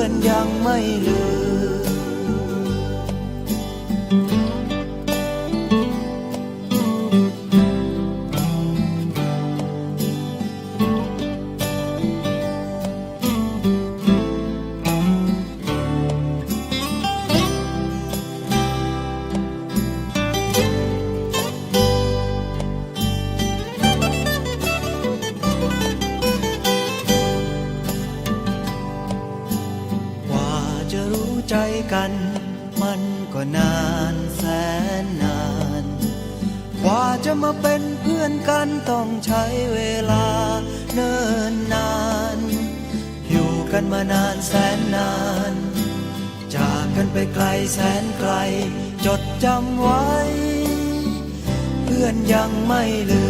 อนยังไม่ลืม ก็นานแสนนาน กว่าจะมาเป็นเพื่อนกันต้องใช้เวลาเนิ่นนาน อยู่กันมานานแสนนาน จากกันไปไกลแสนไกล จดจำไว้ เพื่อนยังไม่ลื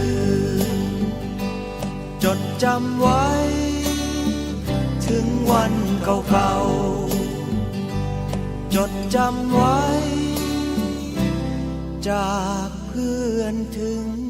ม จดจำไว้ ถึงวันเก่าๆ จดจำไว้ จากเพื่อนถึง